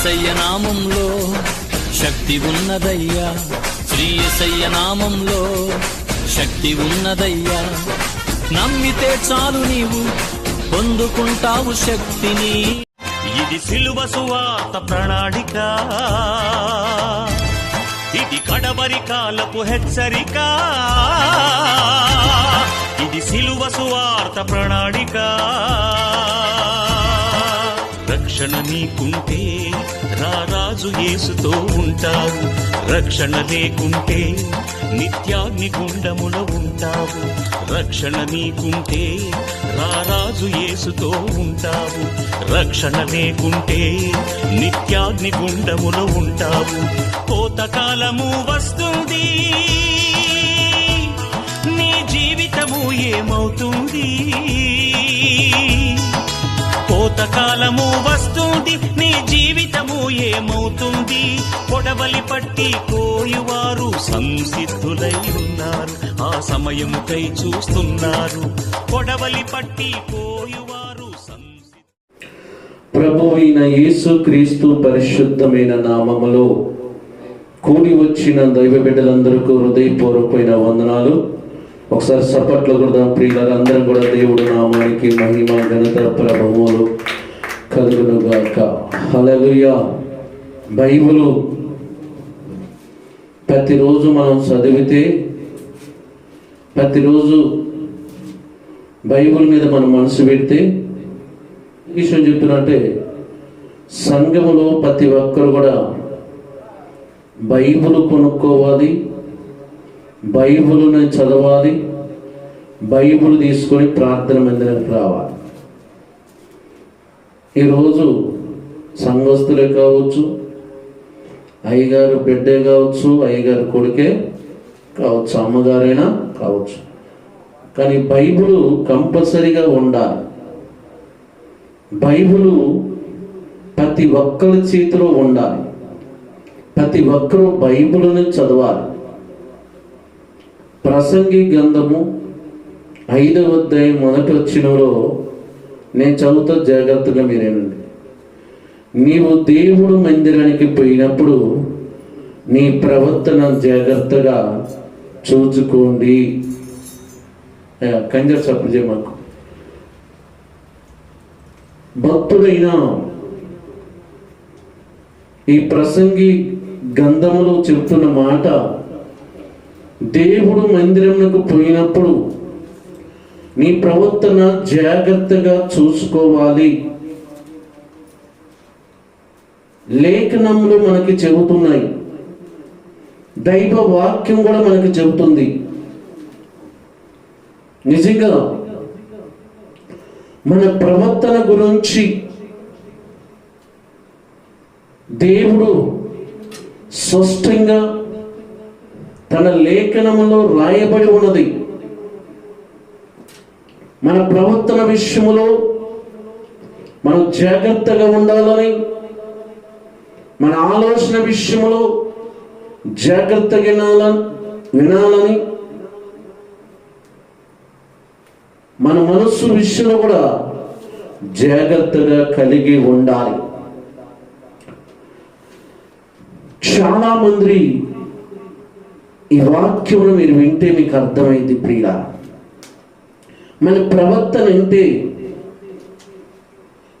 ఎసయ్య నామంలో శక్తి ఉన్నదయ్యా. శ్రీ ఎసయ్య నామంలో శక్తి ఉన్నదయ్యా. నమ్మితే చాలు నీవు పొందుకుంటావు శక్తిని. ఇది సిలువ సువార్త ప్రణాళిక. ఇది కడవరి కాలపు హెచ్చరిక. ఇది సిలువ సువార్త ప్రణాళిక. రక్షణ నీకుంటే రారాజు యేసుతో ఉంటావు. రక్షణ లేకుంటే నిత్యాగ్ని గుండములో ఉంటావు. రక్షణ నీకుంటే రారాజు యేసుతో ఉంటావు. రక్షణ లేకుంటే నిత్యాగ్ని గుండములో ఉంటావు. కోతకాలము వస్తుంది నీ జీవితము ఏమవుతుంది? కోతకాలము వస్తుంది నీ జీవితము ఏమవుతుంది? పొడవలి పట్టి కోయువారు సంసిద్ధులై ఉన్నారు ఆ కై చూస్తున్నారు. పొడవలి పట్టి కోయువారు ప్రభు అయిన యేసు క్రీస్తు పరిశుద్ధమైన నామములో కూడి వచ్చిన దైవ బిడ్డలందరికీ హృదయపూర్వకమైన వందనాలు. ఒకసారి సపట్లు కూడా అందరం కూడా దేవుడు నామానికి మహిమ ఘనత ప్రభావములు కలుగును గాక హల్లెలూయా. బైబులు ప్రతిరోజు మనం చదివితే ప్రతిరోజు బైబుల్ మీద మనం మనసు పెడితే విషయం చెప్తున్నట్టే సంఘములో ప్రతి ఒక్కరు కూడా బైబుల్ కొనుక్కోవాలి బైబుల్ని చదవాలి బైబుల్ తీసుకొని ప్రార్థన మందిరానికి రావాలి. ఈరోజు సంఘస్థులే కావచ్చు అయ్యగారు బిడ్డే కావచ్చు అయ్యగారు కొడుకే కావచ్చు అమ్మగారైనా కావచ్చు. కానీ బైబుల్ కంపల్సరీగా ఉండాలి. బైబులు ప్రతి ఒక్కరి చేతిలో ఉండాలి. ప్రతి ఒక్కరూ బైబుల్ని చదవాలి. ప్రసంగి గంధము ఐదవ అధ్యాయం మొదటి వచ్చినలో నేను చదువుతా జాగ్రత్తగా మీరేనండి నీవు దేవుడు మందిరానికి పోయినప్పుడు నీ ప్రవర్తన జాగ్రత్తగా చూచుకోండి కంజర్ సప్రజ మాకు. భక్తుడైన ఈ ప్రసంగి గంధములో చెప్తున్న మాట దేవుడు మందిరమునకు పోయినప్పుడు నీ ప్రవర్తన జాగ్రత్తగా చూసుకోవాలి. లేఖనములు మనకి చెబుతున్నాయి. దైవ వాక్యం కూడా మనకి చెబుతుంది. నిజంగా మన ప్రవర్తన గురించి దేవుడు స్పష్టంగా తన లేఖనములో రాయబడి ఉన్నది. మన ప్రవర్తన విషయములో మనం జాగ్రత్తగా ఉండాలని మన ఆలోచన విషయంలో జాగ్రత్తగా వినాలని వినాలని మన మనస్సు విషయంలో కూడా జాగ్రత్తగా కలిగి ఉండాలి. చాలా మంది ఈ వాక్యమును మీరు వింటే మీకు అర్థమైంది ప్రియ మన ప్రవర్తన అంటే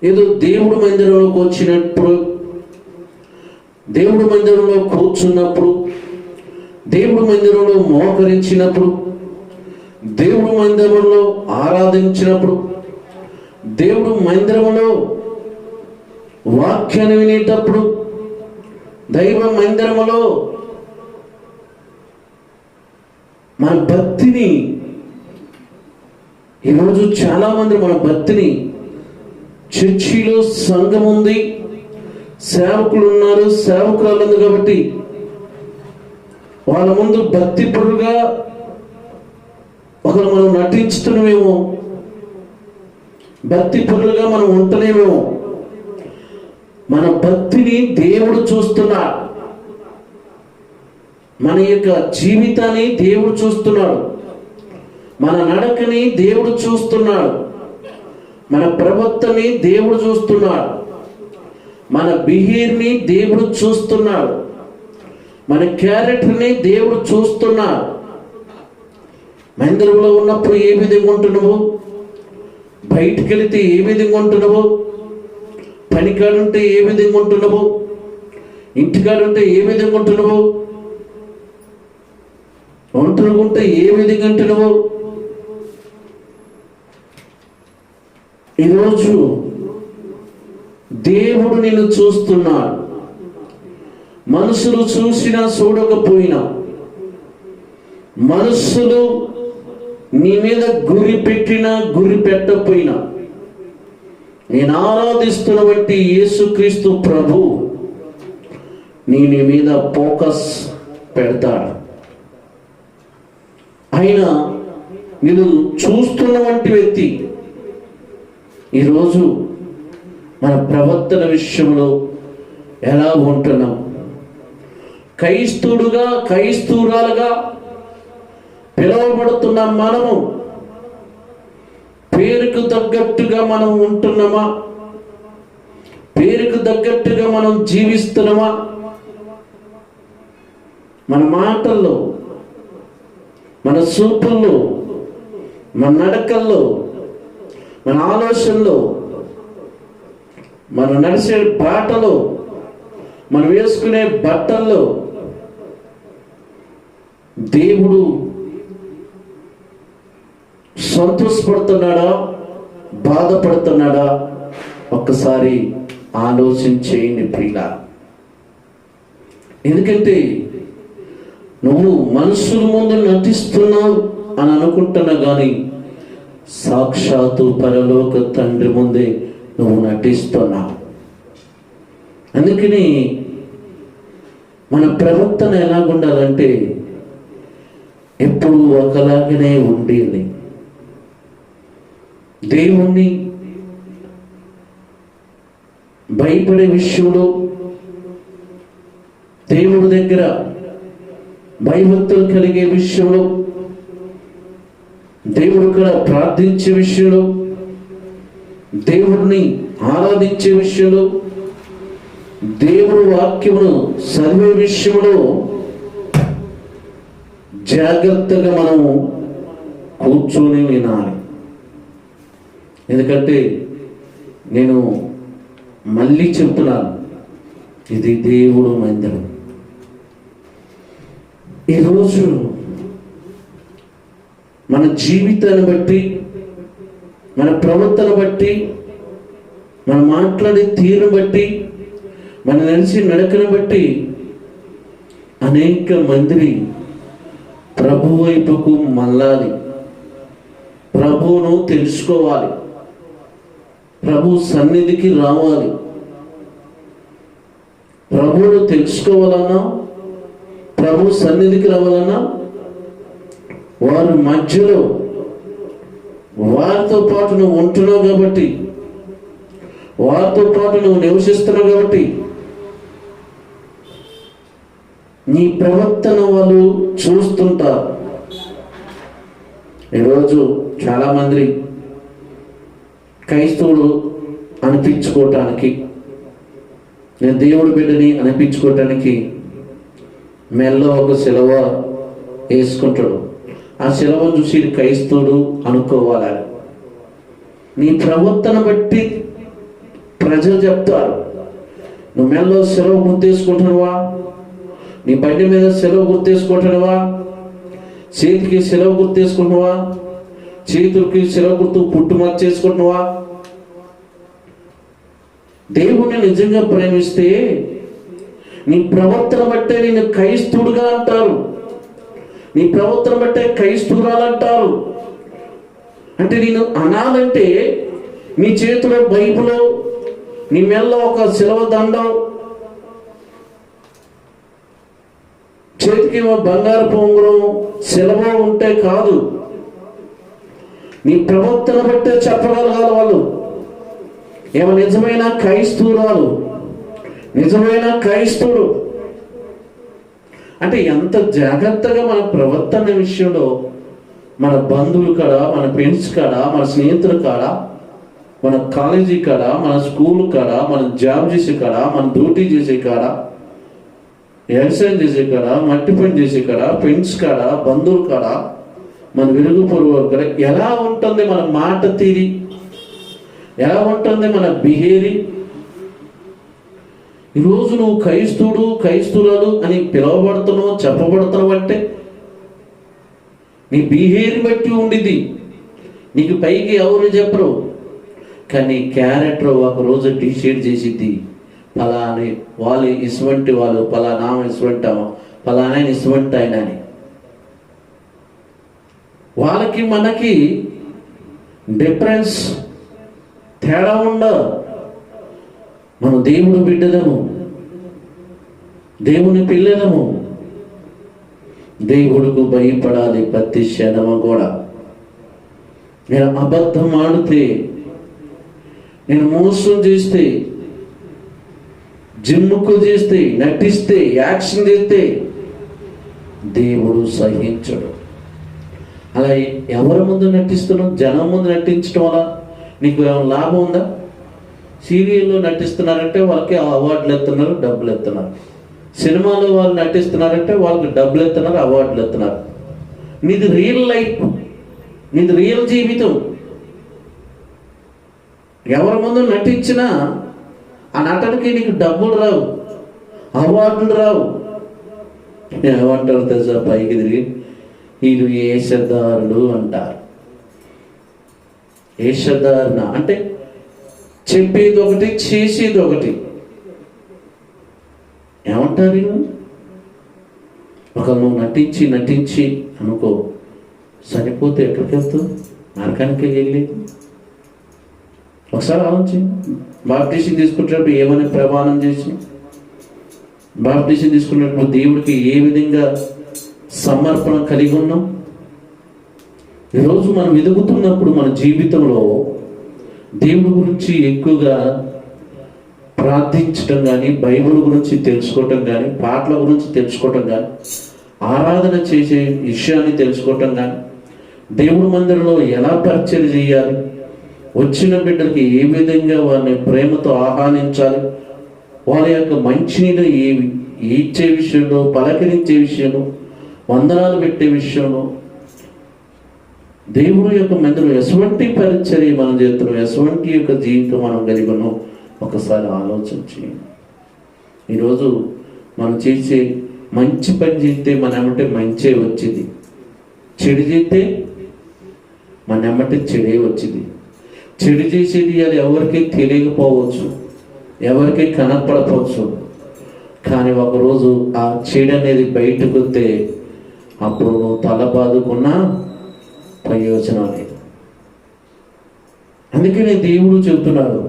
ఏదో దేవుడు మందిరంలోకి వచ్చినప్పుడు దేవుడు మందిరంలో కూర్చున్నప్పుడు దేవుడు మందిరంలో మోకరించినప్పుడు దేవుడు మందిరంలో ఆరాధించినప్పుడు దేవుడు మందిరంలో వాక్యాన్ని వినేటప్పుడు దైవ మందిరములో మన భక్తిని ఈరోజు చాలా మంది మన భక్తిని చర్చిలో సంఘం ఉంది సేవకులు ఉన్నారు సేవకురాలు ఉంది కాబట్టి వాళ్ళ ముందు భక్తి పరుగా ఒకరు మనం నటించుతున్నామేమో భక్తి పరులుగా మనం ఉంటలేమేమో. మన భక్తిని దేవుడు చూస్తున్నాడు. మన యొక్క జీవితాన్ని దేవుడు చూస్తున్నాడు. మన నడకని దేవుడు చూస్తున్నాడు. మన ప్రవర్తని దేవుడు చూస్తున్నాడు. మన బిహేవ్ని దేవుడు చూస్తున్నాడు. మన క్యారెక్టర్ని దేవుడు చూస్తున్నాడు. మందిరంలో ఉన్నప్పుడు ఏ విధంగా ఉంటున్నావు? బయటికి వెళితే ఏ విధంగా ఉంటున్నావు? పనికాడుంటే ఏ విధంగా ఉంటున్నావు? ఇంటికాడుంటే ఏ విధంగా ఉంటున్నావు? ఒంటరిగా ఉంటే ఏ విధంగా ఉంటున్నావు ఈరోజు దేవుడు నిన్ను చూస్తున్నాడు. మనుషులు చూసినా చూడకపోయినా మనుషులు నీ మీద గురి పెట్టినా గురి పెట్టకపోయినా నేను ఆరాధిస్తున్న బట్టి యేసుక్రీస్తు ప్రభు నీ నీ మీద ఫోకస్ పెడతాడు. ఆయన నేను చూస్తున్న వంటి వ్యక్తి. ఈరోజు మన ప్రవర్తన విషయంలో ఎలా ఉంటున్నాం? క్రైస్తుడుగా క్రైస్తవురాలుగా పిలువబడుతున్న మనము. పేరుకు తగ్గట్టుగా మనం ఉంటున్నామా? పేరుకు తగ్గట్టుగా మనం జీవిస్తున్నామా? మన మాటల్లో మన చూపుల్లో మన నడకల్లో మన ఆలోచనలో మనం నడిచే బాటలో మనం వేసుకునే బట్టల్లో దేవుడు సంతోషపడుతున్నాడా? బాధపడుతున్నాడా? ఒక్కసారి ఆలోచన చేయండి ప్రియుల ఎందుకంటే నువ్వు మనుషుల ముందు నటిస్తున్నావు అని అనుకుంటున్నా కానీ సాక్షాత్తు పరలోక తండ్రి ముందే నువ్వు నటిస్తున్నావు. అందుకని మన ప్రవర్తన ఎలాగుండాలంటే ఎప్పుడు ఒకలాగనే ఉండేది దేవుణ్ణి భయపడే విషయంలో దేవుడి దగ్గర భయభక్తులు కలిగే విషయంలో దేవుడు కూడా ప్రార్థించే విషయంలో దేవుడిని ఆరాధించే విషయంలో దేవుడు వాక్యమును చదివే విషయంలో జాగ్రత్తగా మనము కూర్చొని వినాలి. ఎందుకంటే నేను మళ్ళీ చెప్తున్నాను ఇది దేవుడు మందిరం. ఈరోజు మన జీవితాన్ని బట్టి మన ప్రవర్తన బట్టి మనం మాట్లాడే తీరును బట్టి మన నడిచి నడకను బట్టి అనేక మందిని ప్రభు వైపుకు మళ్ళాలి. ప్రభువును తెలుసుకోవాలి. ప్రభు సన్నిధికి రావాలి. ప్రభువును తెలుసుకోవాలన్నా ప్రభు సన్నిధికి రావాలన్నా వారి మధ్యలో వారితో పాటు నువ్వు ఉంటున్నావు కాబట్టి వారితో పాటు నువ్వు నివసిస్తున్నావు కాబట్టి నీ ప్రవర్తన వాళ్ళు చూస్తుంటారు. ఈరోజు చాలామంది క్రైస్తవుడు అనిపించుకోవటానికి నేను దేవుడి బిడ్డని అనిపించుకోవటానికి మెల్లో ఒక సిలవ వేసుకుంటాడు. ఆ సెలవును చూసి క్రైస్తవుడు అనుకోవాలి నీ ప్రవర్తన బట్టి ప్రజలు చెప్తారు. నువ్వు మెల్లో సెలవు గుర్తేసుకుంటున్నావా? నీ బండి మీద సెలవు గుర్తేసుకుంటున్నావా? చేతికి సెలవు గుర్తేసుకుంటున్నావా? చేతులకి సెలవు గుర్తు పుట్టు చేసుకుంటున్నావా? దేవుణ్ణి నిజంగా ప్రేమిస్తే నీ ప్రవర్తన బట్టే నేను క్రైస్తుడుగా అంటారు. నీ ప్రవర్తన బట్టే క్రైస్తురాలు అంటారు అంటే నేను అనాలంటే నీ చేతిలో బైబులో నీ మెల్ల ఒక సిలవ దండం చేతికి బంగారు పొంగురం శిలవ ఉంటే కాదు. నీ ప్రవర్తన బట్టే చెప్పగలగాలి వాళ్ళు. ఏమో నిజమైన క్రైస్తవురాలు నిజమైన క్రైస్తవుడు అంటే ఎంత జాగ్రత్తగా మన ప్రవర్తన విషయంలో మన బంధువులు కాడ మన ఫ్రెండ్స్ కాడ మన స్నేహితుల కాడ మన కాలేజీ కాడ మన స్కూల్ కాడ మనం జాబ్ చేసే కాడ మన డ్యూటీ చేసే కాడ వ్యవసాయం చేసే కాడ మట్టి పని చేసే కాడ ఫ్రెండ్స్ కాడ బంధువుల కాడ మన వెలుగు పొరుగు కాడ ఎలా ఉంటుంది మన మాట తీరి? ఎలా ఉంటుంది మన బిహేవి ఈరోజు నువ్వు క్రైస్తుడు క్రైస్తురాలు అని పిలువబడుతున్నావు చెప్పబడుతున్నావు అంటే నీ బిహేవియర్ బట్టి ఉండిద్ది. నీకు పైకి ఎవరు చెప్పరు. కానీ క్యారెక్టర్ ఒక రోజు డిసైడ్ చేసిద్ది. ఫలాని వాళ్ళు ఇసువంటి వాళ్ళు ఫలానా ఇటువంటి ఫలానా ఇసువంటి ఆయన అని. వాళ్ళకి మనకి డిఫరెన్స్ తేడా ఉండదు. మనం దేవుడు బిడ్డలము దేవుని పిల్లలము. దేవుడుకు భయపడాలి ప్రతి క్షణము కూడా. నేను అబద్ధం ఆడితే నేను మోసం చేస్తే జిమ్ముకు చేస్తే నటిస్తే యాక్షన్ చేస్తే దేవుడు సహించడు. అలా ఎవరి ముందు నటిస్తున్నావు? జనం ముందు నటించడం వల్ల నీకు ఏమైనా లాభం ఉందా? సీరియల్లో నటిస్తున్నారంటే వాళ్ళకి అవార్డులు ఎత్తున్నారు డబ్బులు ఎత్తున్నారు. సినిమాలో వాళ్ళు నటిస్తున్నారంటే వాళ్ళకి డబ్బులు ఎత్తున్నారు అవార్డులు ఎత్తున్నారు. నీది రియల్ లైఫ్ నీది రియల్ జీవితం. ఎవరి ముందు నటించినా ఆ నటనకి నీకు డబ్బులు రావు అవార్డులు రావు. ఏమంటారు తెలుసా? పైకి తిరిగి వీళ్ళు ఏషధారుడు అంటారు. ఏషధారణ అంటే చెప్పేది ఒకటి చేసేది ఒకటి ఏమంటారు ఒక నువ్వు నటించి నటించి అనుకో చనిపోతే ఎక్కడికి వెళ్తావు నరకానికి వెళ్ళి ఒకసారి ఆలోచి బాప్టిషన్ తీసుకునేటప్పుడు ఏమని ప్రమాణం చేసి? బాప్టిషన్ తీసుకునేటప్పుడు దేవుడికి ఏ విధంగా సమర్పణ కలిగి ఉన్నాం? ఈరోజు మనం ఎదుగుతున్నప్పుడు మన జీవితంలో దేవుడి గురించి ఎక్కువగా ప్రార్థించటం కానీ బైబిల్ గురించి తెలుసుకోవటం కానీ పాటల గురించి తెలుసుకోవటం కానీ ఆరాధన చేసే విషయాన్ని తెలుసుకోవటం కానీ దేవుడి మందిరంలో ఎలా పరిచయం చేయాలి వచ్చిన బిడ్డలకి ఏ విధంగా వారిని ప్రేమతో ఆహ్వానించాలి వారి యొక్క మంచినీళ్ళు ఏవి ఇచ్చే విషయంలో పలకరించే విషయంలో వందనాలు పెట్టే విషయంలో దేవుడు యొక్క మందిరం ఎటువంటి పరిచర్య మనం చేస్తున్నాం? ఎటువంటి యొక్క జీవితం మనం కలిగి ఒకసారి ఆలోచన చేయండి. ఈరోజు మనం చేసే మంచి పని చేస్తే మన ఎమ్మటే మంచే వచ్చింది. చెడు చేస్తే మన ఎమ్మటే చెడే వచ్చింది. చెడు చేసేది అది ఎవరికి తెలియకపోవచ్చు. ఎవరికి కనపడకపోవచ్చు. కానీ ఒకరోజు ఆ చెడు అనేది బయటకు వస్తే అప్పుడు నువ్వు తల బాదుకున్నా ప్రయోజనం లేదు. అందుకనే దేవుడు చెబుతున్నాడు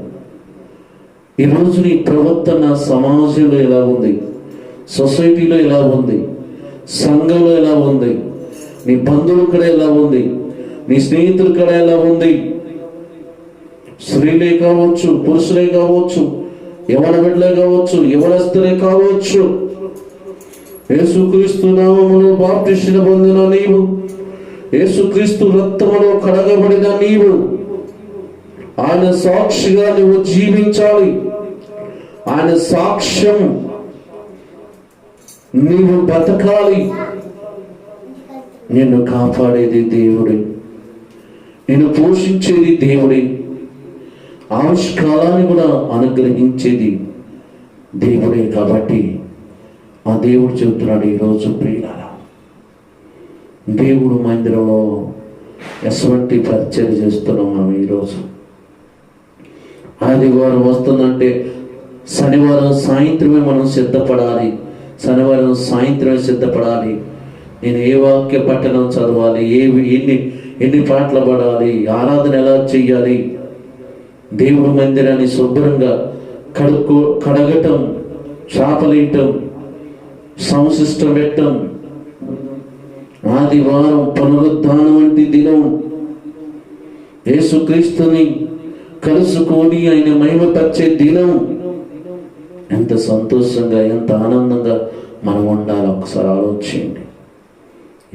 ఈరోజు నీ ప్రవర్తన సమాజంలో ఎలా ఉంది? సొసైటీలో ఎలా ఉంది? సంఘంలో ఎలా ఉంది? నీ బంధువుల కడ ఎలా ఉంది? నీ స్నేహితుల కడ ఎలా ఉంది? స్త్రీలే కావచ్చు పురుషులే కావచ్చు యవన బిడ్డలే కావచ్చు యవనస్తులే కావచ్చు. యేసుక్రీస్తు నామములో బాప్టిషన్ పొందిన నీవు యేసుక్రీస్తు రక్తములో కడగబడిన నీవు ఆయన సాక్షిగా నువ్వు జీవించాలి. ఆయన సాక్ష్యం నీవు బతకాలి. నిన్ను కాపాడేది దేవుడే. నిన్ను పోషించేది దేవుడే. ఆవిష్కాలాన్ని కూడా అనుగ్రహించేది దేవుడే కాబట్టి ఆ దేవుడు చెబుతున్నాడు ఈరోజు ప్రియుల దేవుడు మందిరంలో ఎటువంటి పరిచయం చేస్తున్నాం మనం ఈరోజు. ఆదివారం వస్తుందంటే శనివారం సాయంత్రమే మనం సిద్ధపడాలి. శనివారం సాయంత్రమే సిద్ధపడాలి. నేను ఏ వాక్య పట్టణం చదవాలి? ఏ ఎన్ని ఎన్ని పాటలు పడాలి? ఆరాధన ఎలా చెయ్యాలి? దేవుడి మందిరాన్ని శుభ్రంగా కడుక్కో కడగటం చాపలేయటం సంశిష్టం పెట్టడం ఆదివారం పునరుద్ధానం వంటి దినం. యేసుక్రీస్తుని కలుసుకొని ఆయన మహిమపరిచే దినం. ఎంత సంతోషంగా ఎంత ఆనందంగా మనం ఉండాలి. ఒకసారి ఆలోచించండి.